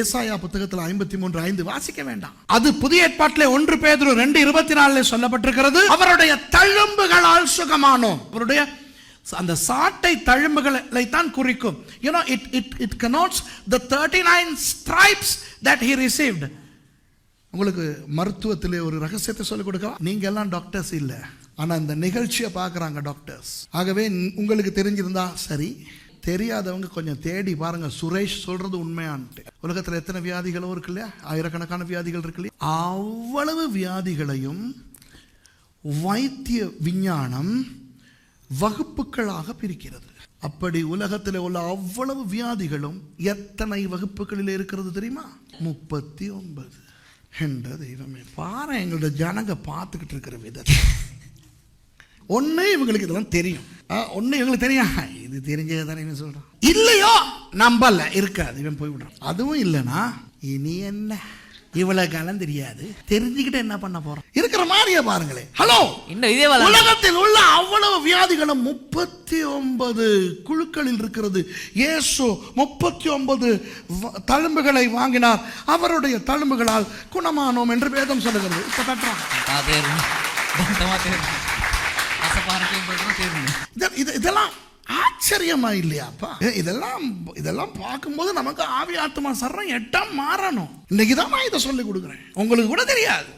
ஏசாயா புத்தகத்தில் ஐம்பத்தி மூன்று ஐந்து வாசிக்க வேண்டாம். அது புதிய ஏற்பாட்டிலே ஒன்று பேதுரு ரெண்டு இருபத்தி நாலுல சொல்லப்பட்டிருக்கிறது. அவருடைய தழும்புகளால் சுகமானோம். அவருடைய அந்த சாட்டை தழும்புகளை தான் குறிக்கும். You know it it it connotes the thirty nine stripes that he received உங்களுக்கு மருத்துவத்திலே ஒரு ரகசியத்தை சொல்லிக் கொடுக்கலாம் நீங்க எல்லாம் டாக்டர்ஸ் இல்லை. ஆனா இந்த நிகழ்ச்சியை பார்க்குறாங்க டாக்டர்ஸ் ஆகவே உங்களுக்கு தெரிஞ்சிருந்தா சரி. தெரியாதவங்க கொஞ்சம் தேடி பாருங்க. சுரேஷ் சொல்றது உண்மையான்ட்டு. உலகத்துல எத்தனை வியாதிகளும் இருக்கு இல்லையா ஆயிரக்கணக்கான வியாதிகள் இருக்கு இல்லையா அவ்வளவு வியாதிகளையும் வைத்திய விஞ்ஞானம் வகுப்புகளாக பிரிக்கிறது. அப்படி உலகத்தில் உள்ள அவ்வளவு வியாதிகளும் எத்தனை வகுப்புகளில் இருக்கிறது தெரியுமா? முப்பத்தி ஒன்பது என்ற தெய்வமே பாரு எங்களோட ஜனங்க பார்த்துக்கிட்டு இருக்கிற விதத்தை. ஒன்று இவங்களுக்கு இதெல்லாம் தெரியும். ஒன்று இவங்களுக்கு தெரியும் இது தெரிஞ்சது தானே இவன் சொல்றான். இல்லையோ நம்பல. இருக்காது இவன் போய் விடுறான். அதுவும் இல்லைனா இனி என்ன? இவ்வளவு காலம் தெரியாது. தெரிஞ்சுக்கிட்டு என்ன பண்ண போறோம் இருக்கிற மாதிரியே பாருங்களேன். ஹலோ இன்னும் உலகத்தில் உள்ள அவ்வளவு வியாதிகளும் முப்பத்தி ஒன்பது குழுக்களில் இருக்கிறது. இயேசு முப்பத்தி ஒன்பது தழும்புகளை வாங்கினார். அவருடைய தழும்புகளால் குணமானோம் என்று வேதம் சொல்லுகிறது. இப்ப இது இதெல்லாம் ஆச்சரியமா இல்லையாப்பா? இதெல்லாம் இதெல்லாம் பார்க்கும்போது நமக்கு ஆவி ஆத்மா சரணம் எட்டாம் மாறணும். இன்னைக்கு தான் நான் இதை சொல்லி கொடுக்குறேன். உங்களுக்கு கூட தெரியாது.